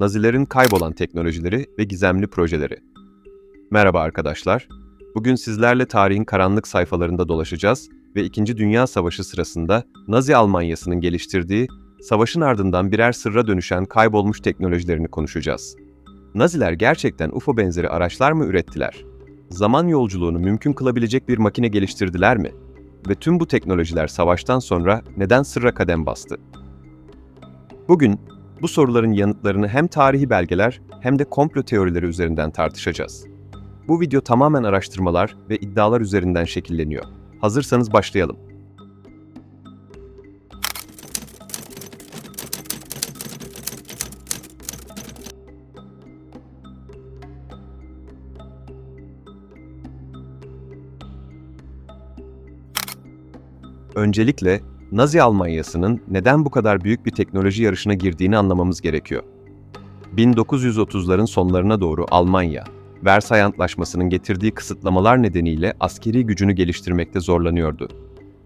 Nazilerin kaybolan teknolojileri ve gizemli projeleri. Merhaba arkadaşlar. Bugün sizlerle tarihin karanlık sayfalarında dolaşacağız ve İkinci Dünya Savaşı sırasında Nazi Almanyası'nın geliştirdiği, savaşın ardından birer sırra dönüşen kaybolmuş teknolojilerini konuşacağız. Naziler gerçekten UFO benzeri araçlar mı ürettiler? Zaman yolculuğunu mümkün kılabilecek bir makine geliştirdiler mi? Ve tüm bu teknolojiler savaştan sonra neden sırra kadem bastı? Bugün bu soruların yanıtlarını hem tarihi belgeler hem de komplo teorileri üzerinden tartışacağız. Bu video tamamen araştırmalar ve iddialar üzerinden şekilleniyor. Hazırsanız başlayalım. Öncelikle Nazi Almanyası'nın neden bu kadar büyük bir teknoloji yarışına girdiğini anlamamız gerekiyor. 1930'ların sonlarına doğru Almanya, Versay Antlaşması'nın getirdiği kısıtlamalar nedeniyle askeri gücünü geliştirmekte zorlanıyordu.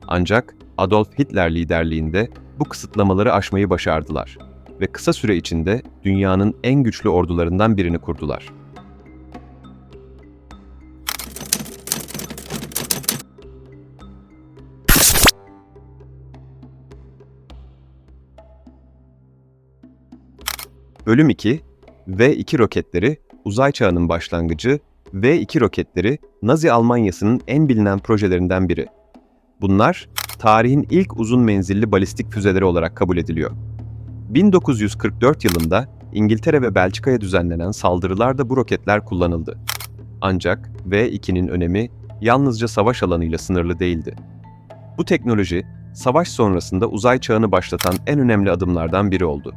Ancak Adolf Hitler liderliğinde bu kısıtlamaları aşmayı başardılar ve kısa süre içinde dünyanın en güçlü ordularından birini kurdular. Bölüm 2, V-2 roketleri uzay çağının başlangıcı, V-2 roketleri Nazi Almanyası'nın en bilinen projelerinden biri. Bunlar, tarihin ilk uzun menzilli balistik füzeleri olarak kabul ediliyor. 1944 yılında İngiltere ve Belçika'ya düzenlenen saldırılarda bu roketler kullanıldı. Ancak V-2'nin önemi yalnızca savaş alanıyla sınırlı değildi. Bu teknoloji, savaş sonrasında uzay çağını başlatan en önemli adımlardan biri oldu.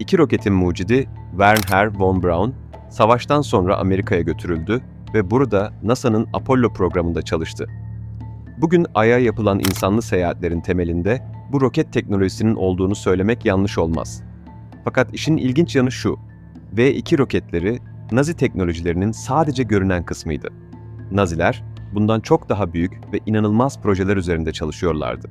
İki roketin mucidi Wernher von Braun, savaştan sonra Amerika'ya götürüldü ve burada NASA'nın Apollo programında çalıştı. Bugün Ay'a yapılan insanlı seyahatlerin temelinde bu roket teknolojisinin olduğunu söylemek yanlış olmaz. Fakat işin ilginç yanı şu, V-2 roketleri Nazi teknolojilerinin sadece görünen kısmıydı. Naziler bundan çok daha büyük ve inanılmaz projeler üzerinde çalışıyorlardı.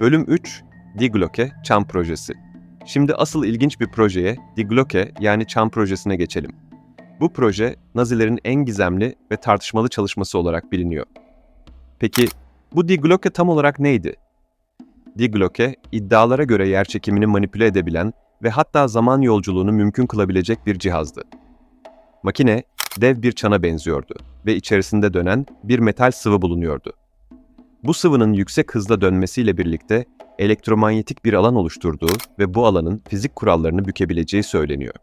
Bölüm 3, Die Glocke Çam Projesi. Şimdi asıl ilginç bir projeye, Die Glocke yani Çam Projesi'ne geçelim. Bu proje, Nazilerin en gizemli ve tartışmalı çalışması olarak biliniyor. Peki, bu Die Glocke tam olarak neydi? Die Glocke, iddialara göre yerçekimini manipüle edebilen ve hatta zaman yolculuğunu mümkün kılabilecek bir cihazdı. Makine, dev bir çana benziyordu ve içerisinde dönen bir metal sıvı bulunuyordu. Bu sıvının yüksek hızla dönmesiyle birlikte elektromanyetik bir alan oluşturduğu ve bu alanın fizik kurallarını bükebileceği söyleniyor.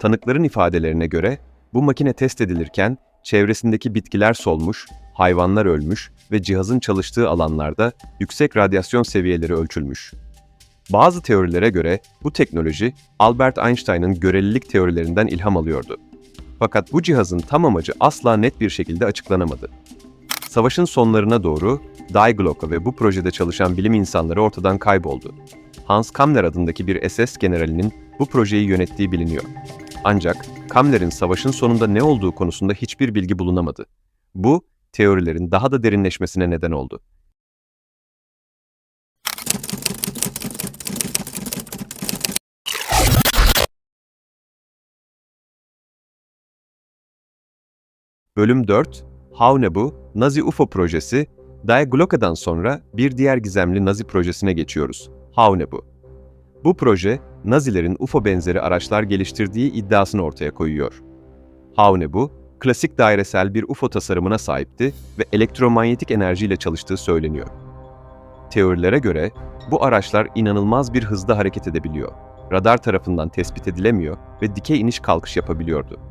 Tanıkların ifadelerine göre bu makine test edilirken çevresindeki bitkiler solmuş, hayvanlar ölmüş ve cihazın çalıştığı alanlarda yüksek radyasyon seviyeleri ölçülmüş. Bazı teorilere göre bu teknoloji Albert Einstein'ın görelilik teorilerinden ilham alıyordu. Fakat bu cihazın tam amacı asla net bir şekilde açıklanamadı. Savaşın sonlarına doğru Die Glocke ve bu projede çalışan bilim insanları ortadan kayboldu. Hans Kammler adındaki bir SS generalinin bu projeyi yönettiği biliniyor. Ancak Kammler'in savaşın sonunda ne olduğu konusunda hiçbir bilgi bulunamadı. Bu, teorilerin daha da derinleşmesine neden oldu. Bölüm 4, Havnebu, Nazi UFO projesi, Die Glocke'dan sonra bir diğer gizemli Nazi projesine geçiyoruz. Havnebu. Bu proje, Nazilerin UFO benzeri araçlar geliştirdiği iddiasını ortaya koyuyor. Havnebu, klasik dairesel bir UFO tasarımına sahipti ve elektromanyetik enerjiyle çalıştığı söyleniyor. Teorilere göre bu araçlar inanılmaz bir hızda hareket edebiliyor, radar tarafından tespit edilemiyor ve dikey iniş kalkış yapabiliyordu.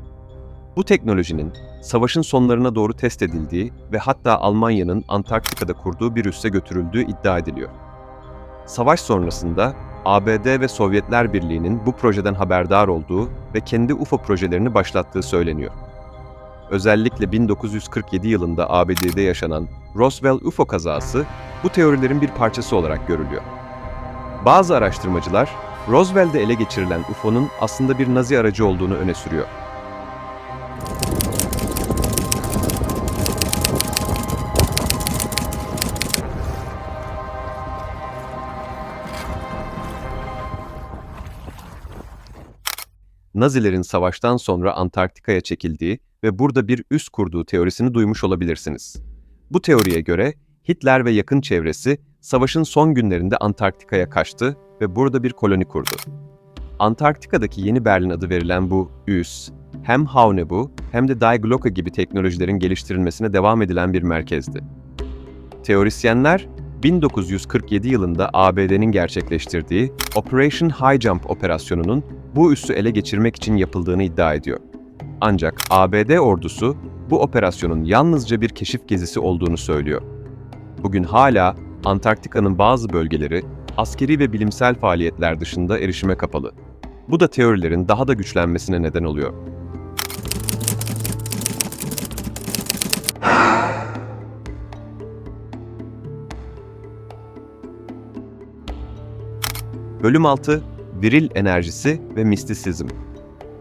Bu teknolojinin savaşın sonlarına doğru test edildiği ve hatta Almanya'nın Antarktika'da kurduğu bir üsse götürüldüğü iddia ediliyor. Savaş sonrasında ABD ve Sovyetler Birliği'nin bu projeden haberdar olduğu ve kendi UFO projelerini başlattığı söyleniyor. Özellikle 1947 yılında ABD'de yaşanan Roswell UFO kazası bu teorilerin bir parçası olarak görülüyor. Bazı araştırmacılar Roswell'de ele geçirilen UFO'nun aslında bir Nazi aracı olduğunu öne sürüyor. Nazilerin savaştan sonra Antarktika'ya çekildiği ve burada bir üs kurduğu teorisini duymuş olabilirsiniz. Bu teoriye göre Hitler ve yakın çevresi savaşın son günlerinde Antarktika'ya kaçtı ve burada bir koloni kurdu. Antarktika'daki Yeni Berlin adı verilen bu üs, hem Havnebu hem de Die Glocke gibi teknolojilerin geliştirilmesine devam edilen bir merkezdi. Teorisyenler, 1947 yılında ABD'nin gerçekleştirdiği Operation High Jump operasyonunun bu üssü ele geçirmek için yapıldığını iddia ediyor. Ancak ABD ordusu bu operasyonun yalnızca bir keşif gezisi olduğunu söylüyor. Bugün hala Antarktika'nın bazı bölgeleri askeri ve bilimsel faaliyetler dışında erişime kapalı. Bu da teorilerin daha da güçlenmesine neden oluyor. Bölüm 6 Viril enerjisi ve mistisizm.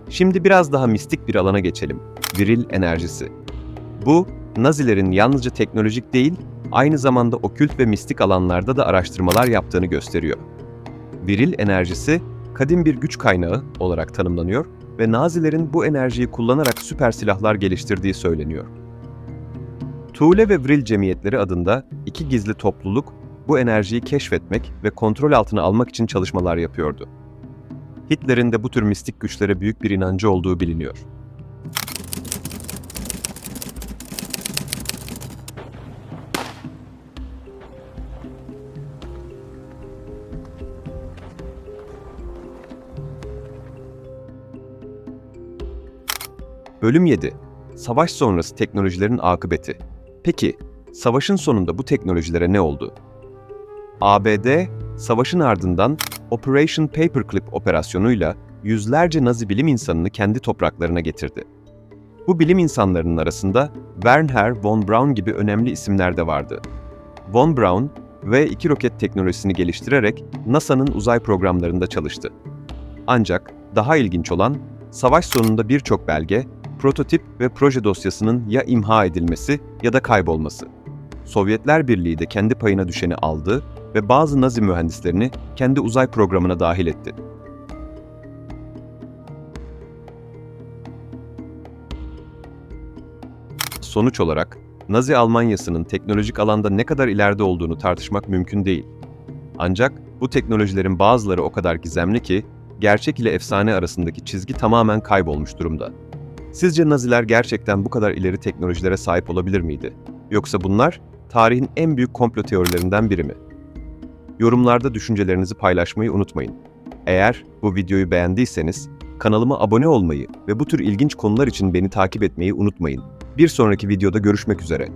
Şimdi biraz daha mistik bir alana geçelim. Viril enerjisi. Bu, Nazilerin yalnızca teknolojik değil, aynı zamanda okült ve mistik alanlarda da araştırmalar yaptığını gösteriyor. Viril enerjisi, kadim bir güç kaynağı olarak tanımlanıyor ve Nazilerin bu enerjiyi kullanarak süper silahlar geliştirdiği söyleniyor. Tuğle ve Vril Cemiyetleri adında iki gizli topluluk bu enerjiyi keşfetmek ve kontrol altına almak için çalışmalar yapıyordu. Hitler'in de bu tür mistik güçlere büyük bir inancı olduğu biliniyor. Bölüm 7. Savaş sonrası teknolojilerin akıbeti. Peki, savaşın sonunda bu teknolojilere ne oldu? ABD, savaşın ardından Operation Paperclip operasyonuyla yüzlerce Nazi bilim insanını kendi topraklarına getirdi. Bu bilim insanlarının arasında Wernher von Braun gibi önemli isimler de vardı. Von Braun, V-2 roket teknolojisini geliştirerek NASA'nın uzay programlarında çalıştı. Ancak daha ilginç olan, savaş sonunda birçok belge, prototip ve proje dosyasının ya imha edilmesi ya da kaybolması. Sovyetler Birliği de kendi payına düşeni aldı ve bazı Nazi mühendislerini kendi uzay programına dahil etti. Sonuç olarak Nazi Almanyası'nın teknolojik alanda ne kadar ileride olduğunu tartışmak mümkün değil. Ancak bu teknolojilerin bazıları o kadar gizemli ki gerçek ile efsane arasındaki çizgi tamamen kaybolmuş durumda. Sizce Naziler gerçekten bu kadar ileri teknolojilere sahip olabilir miydi? Yoksa bunlar tarihin en büyük komplo teorilerinden biri mi? Yorumlarda düşüncelerinizi paylaşmayı unutmayın. Eğer bu videoyu beğendiyseniz kanalıma abone olmayı ve bu tür ilginç konular için beni takip etmeyi unutmayın. Bir sonraki videoda görüşmek üzere.